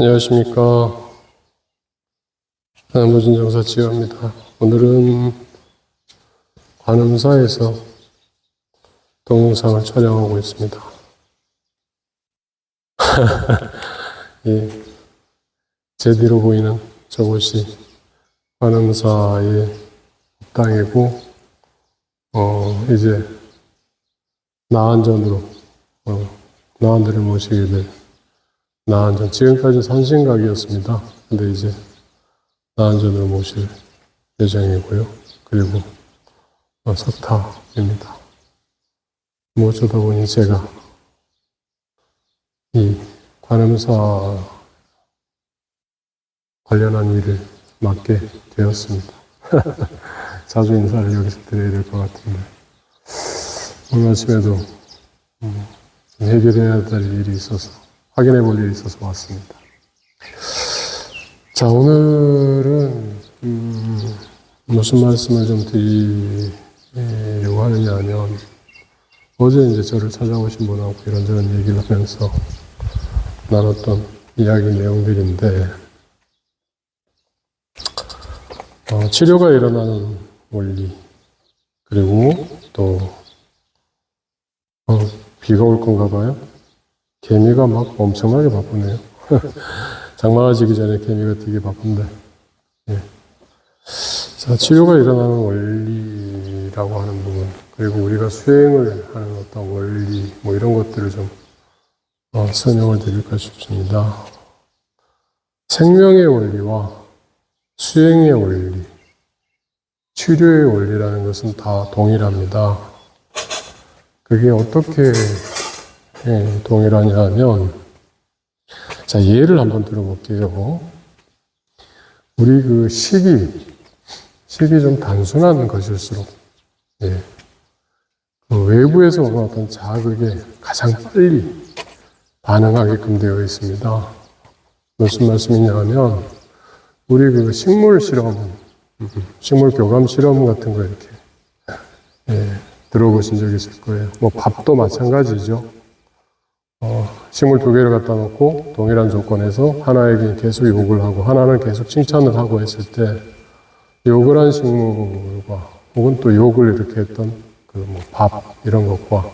안녕하십니까. 나무진 정사 지효입니다. 오늘은 관음사에서 동영상을 촬영하고 있습니다. 예, 제 뒤로 보이는 저곳이 관음사의 땅이고, 어, 이제 나안전으로, 어, 나안들을 모시게 된 나안전 지금까지 산신각이었습니다. 근데 이제 나안전으로 모실 예정이고요. 그리고 어, 석탑입니다. 뭐 어쩌다 보니 제가 이 관음사 관련한 일을 맡게 되었습니다. 자주 인사를 여기서 드려야 될 것 같은데 오늘 아침에도 음, 좀 해결해야 될 일이 있어서 확인해 볼 일이 있어서 왔습니다. 자, 오늘은, 음, 무슨 말씀을 좀 드리려고 하느냐 하면, 어제 이제 저를 찾아오신 분하고 이런저런 얘기를 하면서 나눴던 이야기 내용들인데, 어, 치료가 일어나는 원리, 그리고 또, 어, 비가 올 건가 봐요. 개미가 막 엄청나게 바쁘네요. 장마가 지기 전에 개미가 되게 바쁜데. 예. 자, 치료가 일어나는 원리라고 하는 부분, 그리고 우리가 수행을 하는 어떤 원리, 뭐 이런 것들을 좀 어, 설명을 드릴까 싶습니다. 생명의 원리와 수행의 원리, 치료의 원리라는 것은 다 동일합니다. 그게 어떻게 예, 동일하냐 하면, 자, 예를 한번 들어볼게요. 우리 그 식이, 식이 좀 단순한 것일수록, 예, 그 외부에서 오는 어떤 자극에 가장 빨리 반응하게끔 되어 있습니다. 무슨 말씀이냐 하면, 우리 그 식물 실험, 식물 교감 실험 같은 거 이렇게, 예, 들어보신 적 있을 거예요. 뭐 밥도 마찬가지죠. 어, 식물 두 개를 갖다 놓고 동일한 조건에서 하나에게 계속 욕을 하고 하나는 계속 칭찬을 하고 했을 때 욕을 한 식물과 혹은 또 욕을 이렇게 했던 그 뭐 밥 이런 것과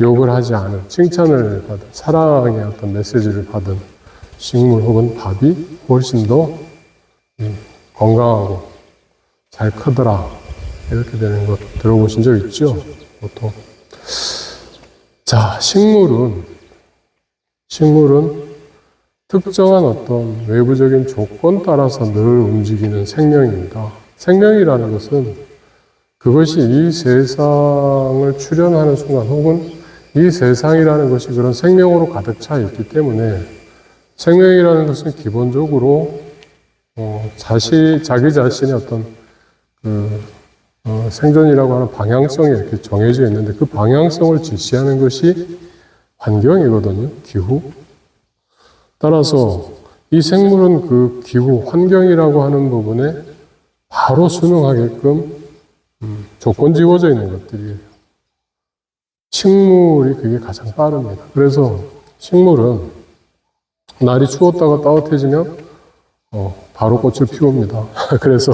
욕을 하지 않은 칭찬을 받은 사랑의 어떤 메시지를 받은 식물 혹은 밥이 훨씬 더 음, 건강하고 잘 크더라 이렇게 되는 것 들어보신 적 있죠? 보통 자 식물은 식물은 특정한 어떤 외부적인 조건 따라서 늘 움직이는 생명입니다. 생명이라는 것은 그것이 이 세상을 출현하는 순간 혹은 이 세상이라는 것이 그런 생명으로 가득 차 있기 때문에 생명이라는 것은 기본적으로 어, 자시, 자기 자신의 어떤 그 어, 생존이라고 하는 방향성이 이렇게 정해져 있는데 그 방향성을 지시하는 것이 환경이거든요. 기후. 따라서 이 생물은 그 기후, 환경이라고 하는 부분에 바로 순응하게끔 음, 조건 지워져 있는 것들이에요. 식물이 그게 가장 빠릅니다. 그래서 식물은 날이 추웠다가 따뜻해지면 어, 바로 꽃을 피웁니다. 그래서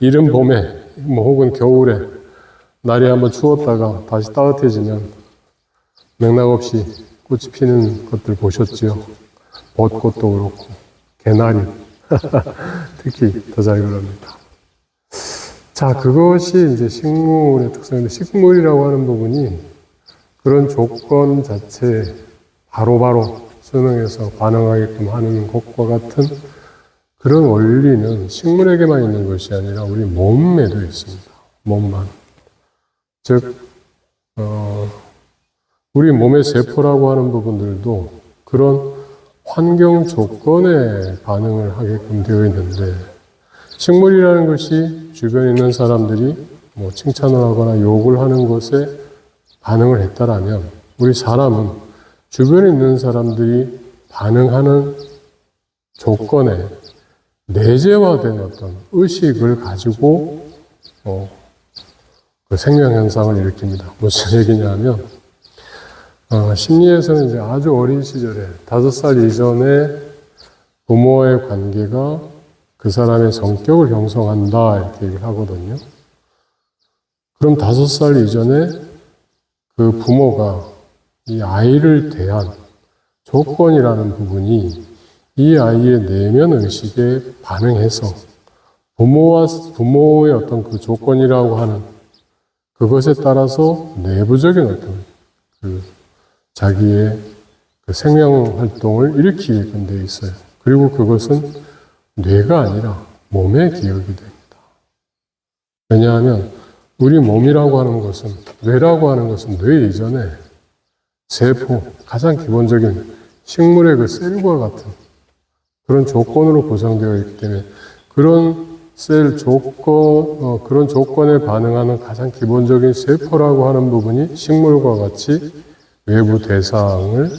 이른 봄에 뭐 혹은 겨울에 날이 한번 추웠다가 다시 따뜻해지면 맥락 없이 꽃이 피는 것들 보셨죠? 벚꽃도 그렇고, 개나리. 특히 더 잘 그럽니다. 자, 그것이 이제 식물의 특성인데, 식물이라고 하는 부분이 그런 조건 자체 바로바로 수능해서 반응하게끔 하는 것과 같은 그런 원리는 식물에게만 있는 것이 아니라 우리 몸에도 있습니다. 몸만. 즉, 어, 우리 몸의 세포라고 하는 부분들도 그런 환경 조건에 반응을 하게끔 되어 있는데 식물이라는 것이 주변에 있는 사람들이 뭐 칭찬을 하거나 욕을 하는 것에 반응을 했다라면 우리 사람은 주변에 있는 사람들이 반응하는 조건에 내재화된 어떤 의식을 가지고 어, 그 생명 현상을 일으킵니다. 무슨 얘기냐면 어, 심리에서는 이제 아주 어린 시절에 다섯 살 이전에 부모의 관계가 그 사람의 성격을 형성한다 이렇게 얘기를 하거든요. 그럼 다섯 살 이전에 그 부모가 이 아이를 대한 조건이라는 부분이 이 아이의 내면 의식에 반응해서 부모와 부모의 어떤 그 조건이라고 하는 그것에 따라서 내부적인 어떤 그 자기의 그 생명 활동을 일으키게끔 되어 있어요. 그리고 그것은 뇌가 아니라 몸의 기억이 됩니다. 왜냐하면 우리 몸이라고 하는 것은 뇌라고 하는 것은 뇌 이전에 세포 가장 기본적인 식물의 그 셀과 같은 그런 조건으로 구성되어 있기 때문에 그런 셀 조건 어, 그런 조건에 반응하는 가장 기본적인 세포라고 하는 부분이 식물과 같이 외부 대상을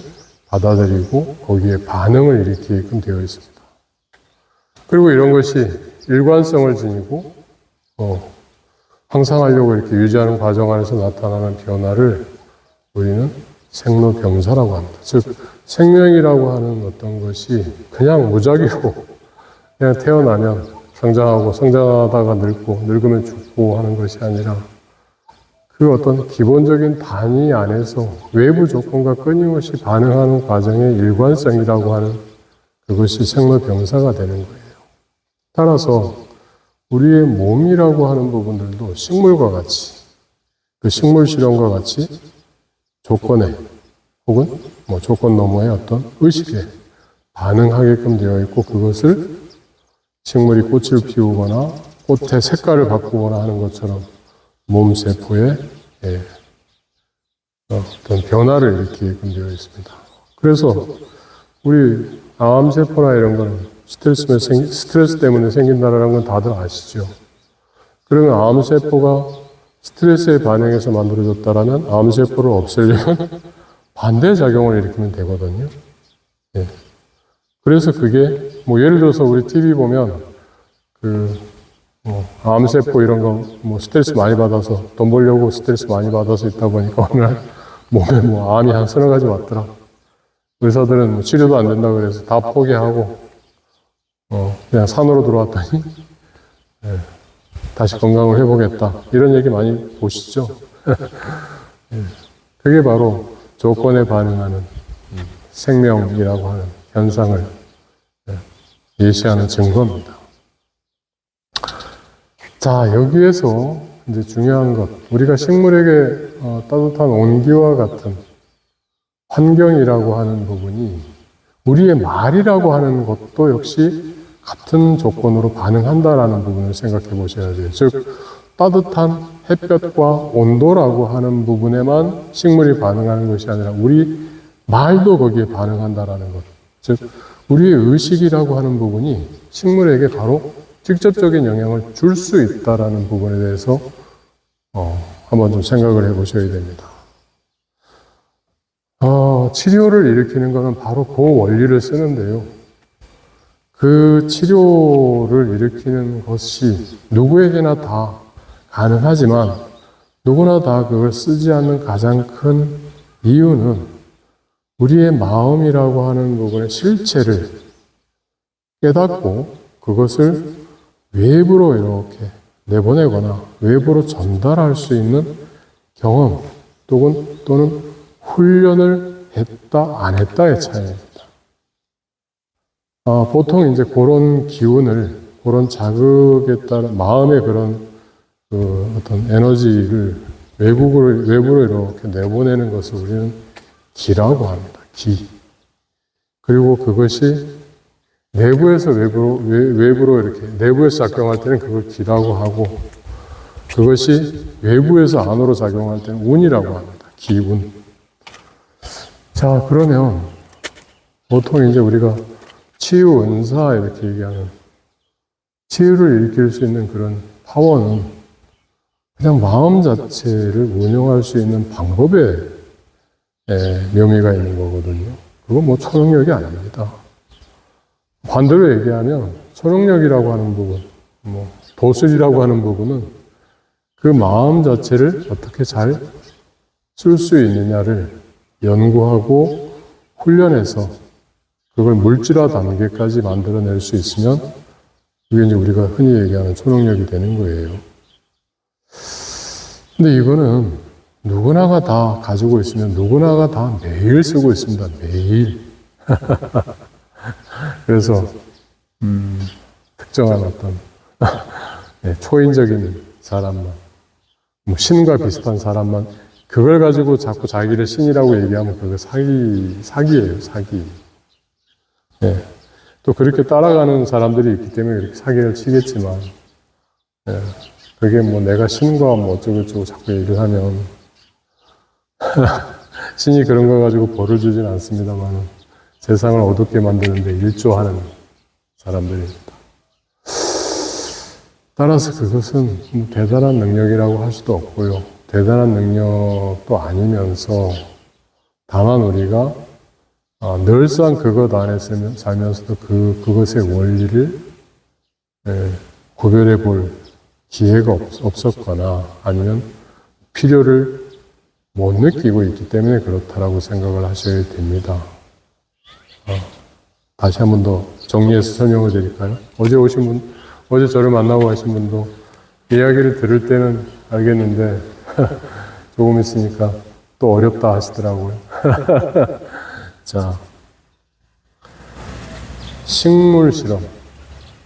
받아들이고 거기에 반응을 일으키게끔 되어 있습니다. 그리고 이런 것이 일관성을 지니고 어, 항상 하려고 이렇게 유지하는 과정 안에서 나타나는 변화를 우리는 생로병사라고 합니다. 즉 생명이라고 하는 어떤 것이 그냥 무작위로 그냥 태어나면 성장하고 성장하다가 늙고 늙으면 죽고 하는 것이 아니라 그 어떤 기본적인 단위 안에서 외부 조건과 끊임없이 반응하는 과정의 일관성이라고 하는 그것이 생로병사가 되는 거예요. 따라서 우리의 몸이라고 하는 부분들도 식물과 같이 그 식물 실험과 같이 조건에 혹은 뭐 조건 너머의 어떤 의식에 반응하게끔 되어 있고 그것을 식물이 꽃을 피우거나 꽃의 색깔을 바꾸거나 하는 것처럼 몸 세포에 예, 어떤 변화를 일으키게끔 되어 있습니다. 그래서 우리 암 세포나 이런 거는 스트레스, 생, 스트레스 때문에 생긴다라는 건 다들 아시죠? 그러면 암 세포가 스트레스에 반응해서 만들어졌다라면 암 세포를 없애려면 반대 작용을 일으키면 되거든요. 예. 그래서 그게 뭐 예를 들어서 우리 TV 보면 그 뭐, 암세포 이런 거 뭐 스트레스 많이 받아서 돈 벌려고 스트레스 많이 받아서 있다 보니까 어느 날 몸에 뭐 암이 한 서너 가지 왔더라. 의사들은 뭐 치료도 안 된다 그래서 다 포기하고 어 그냥 산으로 들어왔더니 예, 다시 건강을 회복했다. 이런 얘기 많이 보시죠. 예, 그게 바로 조건에 반응하는 생명이라고 하는 현상을 예, 예시하는 증거입니다. 자, 여기에서 이제 중요한 것, 우리가 식물에게 어, 따뜻한 온기와 같은 환경이라고 하는 부분이 우리의 말이라고 하는 것도 역시 같은 조건으로 반응한다라는 부분을 생각해 보셔야 돼요. 즉, 따뜻한 햇볕과 온도라고 하는 부분에만 식물이 반응하는 것이 아니라 우리 말도 거기에 반응한다라는 것. 즉, 우리의 의식이라고 하는 부분이 식물에게 바로 직접적인 영향을 줄 수 있다라는 부분에 대해서 어, 한번 좀 생각을 해 보셔야 됩니다. 어, 치료를 일으키는 것은 바로 그 원리를 쓰는데요. 그 치료를 일으키는 것이 누구에게나 다 가능하지만 누구나 다 그걸 쓰지 않는 가장 큰 이유는 우리의 마음이라고 하는 부분의 실체를 깨닫고 그것을 외부로 이렇게 내보내거나 외부로 전달할 수 있는 경험 또는, 훈련을 했다, 안 했다의 차이 아, 보통 이제 그런 기운을, 그런 자극에 따른 마음의 그런 그 어떤 에너지를 외부로, 외부로 이렇게 내보내는 것을 우리는 기라고 합니다. 기. 그리고 그것이 내부에서 외부로, 외, 부로 이렇게, 내부에서 작용할 때는 그걸 기라고 하고, 그것이 외부에서 안으로 작용할 때는 운이라고 합니다. 기운. 자, 그러면 보통 이제 우리가 치유 은사 이렇게 얘기하는 치유를 일으킬 수 있는 그런 파워는 그냥 마음 자체를 운영할 수 있는 방법에 묘미가 있는 거거든요. 그건 뭐 초능력이 아닙니다. 반대로 얘기하면 초능력이라고 하는 부분, 뭐 도술이라고 하는 부분은 그 마음 자체를 어떻게 잘 쓸 수 있느냐를 연구하고 훈련해서 그걸 물질화 단계까지 만들어낼 수 있으면 그게 이제 우리가 흔히 얘기하는 초능력이 되는 거예요. 근데 이거는 누구나가 다 가지고 있으면 누구나가 다 매일 쓰고 있습니다. 매일. 그래서 음, 특정한 어떤 네, 초인적인 사람만, 뭐 신과 비슷한 사람만 그걸 가지고 자꾸 자기를 신이라고 얘기하면 그거 사기 사기예요, 사기. 예. 또 그렇게 따라가는 사람들이 있기 때문에 이렇게 사기를 치겠지만, 예. 그게 뭐 내가 신과 뭐 어쩌고저쩌고 자꾸 얘기를 하면, 신이 그런 거 가지고 벌을 주진 않습니다만, 세상을 어둡게 만드는데 일조하는 사람들입니다. 따라서 그것은 뭐 대단한 능력이라고 할 수도 없고요. 대단한 능력도 아니면서, 다만 우리가 아, 늘상 그것 안에 살면- 살면서도 그, 그것의 원리를 예, 구별해 볼 기회가 없, 없었거나 아니면 필요를 못 느끼고 있기 때문에 그렇다라고 생각을 하셔야 됩니다. 어, 다시 한 번 더 정리해서 설명을 드릴까요? 어제 오신 분, 어제 저를 만나고 가신 분도 이야기를 들을 때는 알겠는데 조금 있으니까 또 어렵다 하시더라고요. 자, 식물 실험.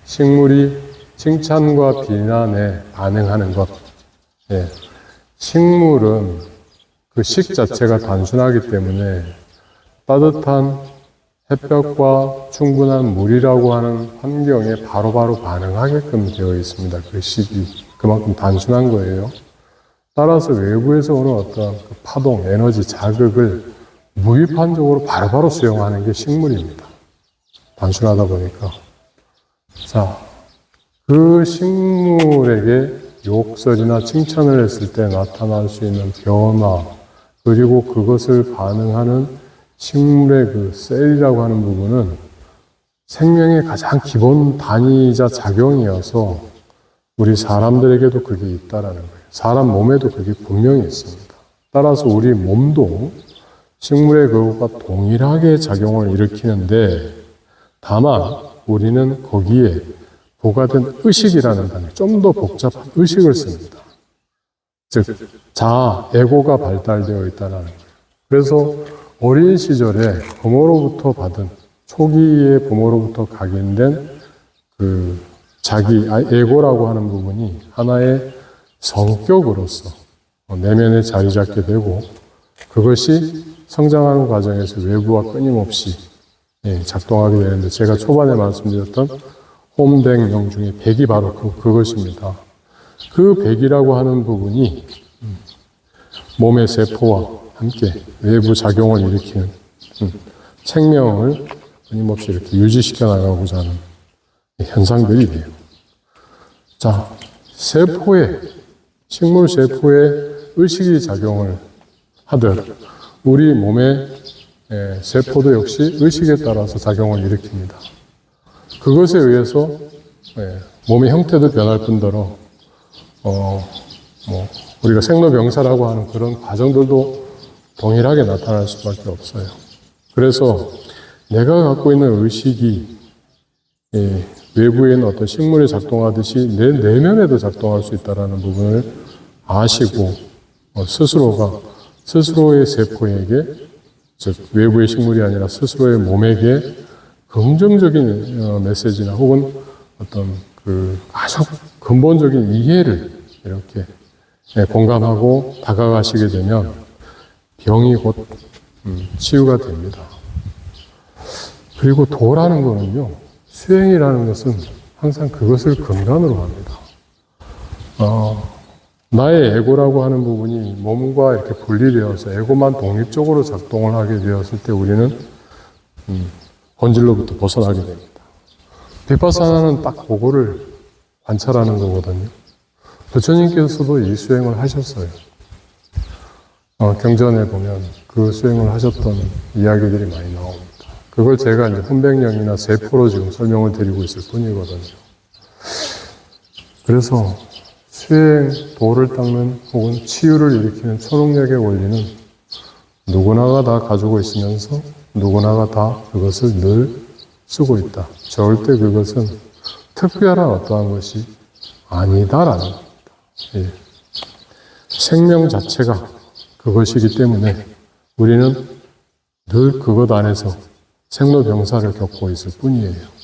식물이 칭찬과 비난에 반응하는 것. 예. 식물은 그 식 자체가 단순하기 때문에 따뜻한 햇볕과 충분한 물이라고 하는 환경에 바로바로 반응하게끔 되어 있습니다. 그 식이. 그만큼 단순한 거예요. 따라서 외부에서 오는 어떤 그 파동, 에너지, 자극을 무의판적으로 바로바로 수용하는 게 식물입니다. 단순하다 보니까. 자, 그 식물에게 욕설이나 칭찬을 했을 때 나타날 수 있는 변화, 그리고 그것을 반응하는 식물의 그 셀이라고 하는 부분은 생명의 가장 기본 단위이자 작용이어서 우리 사람들에게도 그게 있다라는 거예요. 사람 몸에도 그게 분명히 있습니다. 따라서 우리 몸도 식물의 그것과 동일하게 작용을 일으키는데 다만 우리는 거기에 부과된 의식이라는 단어, 좀 더 복잡한 의식을 씁니다. 즉, 자아, 에고가 발달되어 있다는 거예요. 그래서 어린 시절에 부모로부터 받은 초기에 부모로부터 각인된 그 자기 아, 에고라고 하는 부분이 하나의 성격으로서 내면에 자리 잡게 되고 그것이 성장하는 과정에서 외부와 끊임없이 예, 작동하게 되는데 제가 초반에 말씀드렸던 홈댕영 중에 백이 바로 그, 그것입니다. 그 백이라고 하는 부분이 음, 몸의 세포와 함께 외부 작용을 일으키는 음, 생명을 끊임없이 이렇게 유지시켜 나가고자 하는 현상들이 돼요. 자, 세포에, 식물 세포에 의식이 작용을 하듯 우리 몸의 예, 세포도 역시 의식에 따라서 작용을 일으킵니다. 그것에 의해서 예, 몸의 형태도 변할 뿐더러 어, 뭐 우리가 생로병사라고 하는 그런 과정들도 동일하게 나타날 수밖에 없어요. 그래서 내가 갖고 있는 의식이 예, 외부에 있는 어떤 식물이 작동하듯이 내 내면에도 작동할 수 있다는 부분을 아시고 어, 스스로가 스스로의 세포에게 즉 외부의 식물이 아니라 스스로의 몸에게 긍정적인 어, 메시지나 혹은 어떤 그 아주 근본적인 이해를 이렇게 예, 공감하고 다가가시게 되면 병이 곧 음, 치유가 됩니다. 그리고 도라는 거는요, 수행이라는 것은 항상 그것을 근간으로 합니다. 어, 나의 에고라고 하는 부분이 몸과 이렇게 분리되어서 에고만 독립적으로 작동을 하게 되었을 때 우리는 음, 본질로부터 벗어나게 됩니다. 비파사나는 딱 그거를 관찰하는 거거든요. 부처님께서도 이 수행을 하셨어요. 어, 경전에 보면 그 수행을 하셨던 이야기들이 많이 나옵니다. 그걸 제가 이제 혼백령이나 세포로 지금 설명을 드리고 있을 뿐이거든요. 그래서 수행, 도를 닦는 혹은 치유를 일으키는 초능력의 원리는 누구나가 다 가지고 있으면서 누구나가 다 그것을 늘 쓰고 있다. 절대 그것은 특별한 어떠한 것이 아니다라는 겁니다. 예. 생명 자체가 그것이기 때문에 우리는 늘 그것 안에서 생로병사를 겪고 있을 뿐이에요.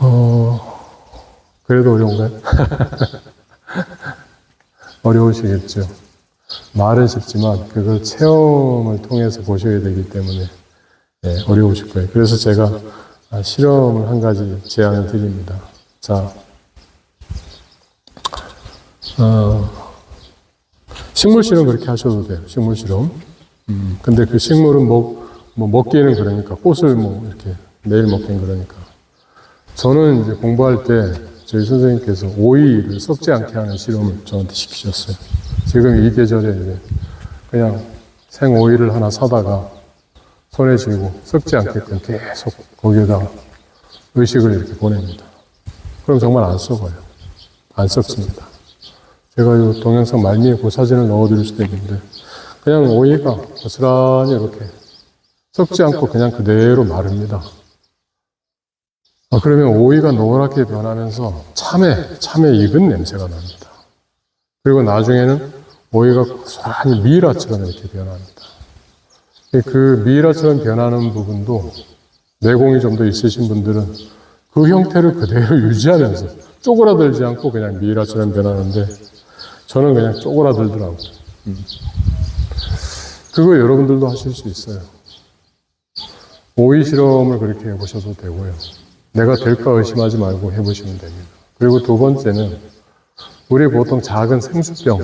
어, 그래도 어려운가요? 어려우시겠죠. 말은 쉽지만 그걸 체험을 통해서 보셔야 되기 때문에 예, 어려우실 거예요. 그래서 제가 아, 실험을 한 가지 제안을 드립니다. 자, 어, 식물 실험 그렇게 하셔도 돼요. 식물 실험. 음, 근데 그 식물은 뭐, 뭐 먹기에는 그러니까 꽃을 뭐 이렇게 매일 먹기는 그러니까. 저는 이제 공부할 때 저희 선생님께서 오이를 썩지 않게 하는 실험을 저한테 시키셨어요. 지금 이 계절에 그냥 생 오이를 하나 사다가 손에 쥐고 썩지 않게끔 계속 거기에다 의식을 이렇게 보냅니다. 그럼 정말 안 썩어요. 안 썩습니다. 제가 이 동영상 말미에 그 사진을 넣어드릴 수도 있는데 그냥 오이가 고스란히 이렇게 썩지 않고 그냥 그대로 마릅니다. 아, 그러면 오이가 노랗게 변하면서 참외, 참외 익은 냄새가 납니다. 그리고 나중에는 오이가 고스란히 미라처럼 이렇게 변합니다. 그 미라처럼 변하는 부분도 내공이 좀 더 있으신 분들은 그 형태를 그대로 유지하면서 쪼그라들지 않고 그냥 미라처럼 변하는데 저는 그냥 쪼그라들더라고요. 음. 그거 여러분들도 하실 수 있어요. 오이 실험을 그렇게 해보셔도 되고요. 내가 될까 의심하지 말고 해보시면 됩니다. 그리고 두 번째는 우리 보통 작은 생수병,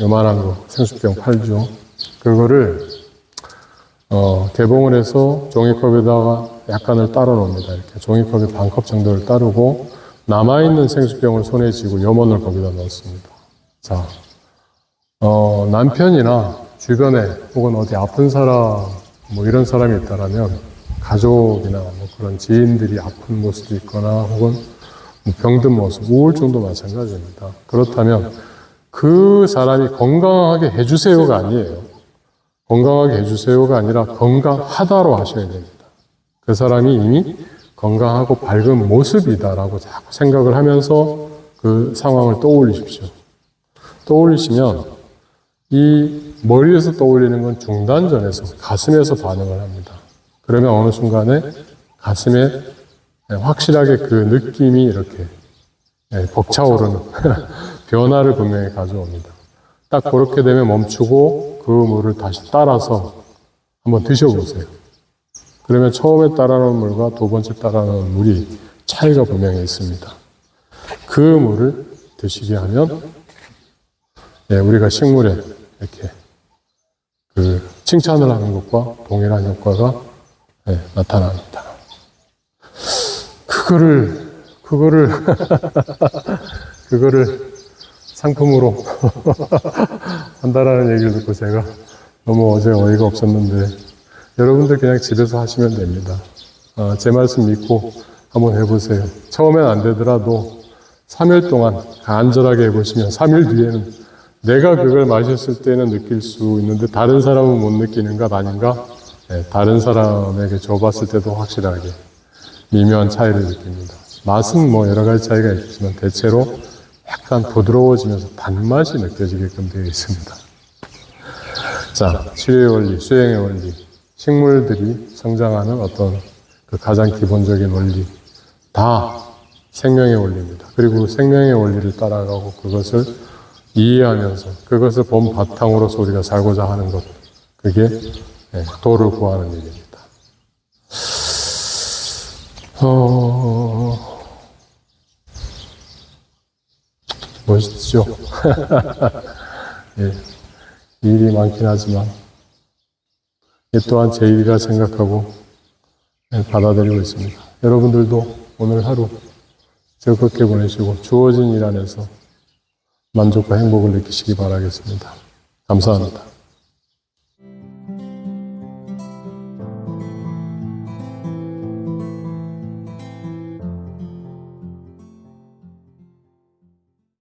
요만한 거, 생수병 팔죠. 그거를 어, 개봉을 해서 종이컵에다가 약간을 따로 놓습니다. 이렇게 종이컵에 반 컵 정도를 따르고 남아있는 생수병을 손에 쥐고 염원을 거기다 넣습니다. 자, 어, 남편이나 주변에 혹은 어디 아픈 사람 뭐 이런 사람이 있다라면 가족이나 뭐 그런 지인들이 아픈 모습이 있거나 혹은 뭐 병든 모습, 우울증도 마찬가지입니다. 그렇다면 그 사람이 건강하게 해주세요가 아니에요. 건강하게 해주세요가 아니라 건강하다로 하셔야 됩니다. 그 사람이 이미 건강하고 밝은 모습이다라고 자꾸 생각을 하면서 그 상황을 떠올리십시오. 떠올리시면 이 머리에서 떠올리는 건 중단전에서 가슴에서 반응을 합니다. 그러면 어느 순간에 가슴에 확실하게 그 느낌이 이렇게 벅차오르는 변화를 분명히 가져옵니다. 딱 그렇게 되면 멈추고 그 물을 다시 따라서 한번 드셔보세요. 그러면 처음에 따라놓은 물과 두 번째 따라놓은 물이 차이가 분명히 있습니다. 그 물을 드시게 하면 예, 우리가 식물에 이렇게 그 칭찬을 하는 것과 동일한 효과가 예, 나타납니다. 그거를 그거를 그거를 상품으로 한다라는 얘기를 듣고 제가 너무 어제 어이가 없었는데 여러분들 그냥 집에서 하시면 됩니다. 아, 제 말씀 믿고 한번 해보세요. 처음엔 안 되더라도 3일 동안 간절하게 해보시면 3일 뒤에는 내가 그걸 마셨을 때는 느낄 수 있는데 다른 사람은 못 느끼는 것 아닌가? 네, 다른 사람에게 줘봤을 때도 확실하게 미묘한 차이를 느낍니다. 맛은 뭐 여러 가지 차이가 있지만 대체로 약간 부드러워지면서 단맛이 느껴지게끔 되어 있습니다. 자, 치료의 원리, 수행의 원리, 식물들이 성장하는 어떤 그 가장 기본적인 원리, 다 생명의 원리입니다. 그리고 생명의 원리를 따라가고 그것을 이해하면서 그것을 본 바탕으로서 우리가 살고자 하는 것, 그게 예, 도를 구하는 일입니다. 어, 멋있죠? 예, 일이 많긴 하지만, 이 또한 제 일이라 생각하고 예, 받아들이고 있습니다. 여러분들도 오늘 하루 즐겁게 보내시고 주어진 일 안에서 만족과 행복을 느끼시기 바라겠습니다. 감사합니다.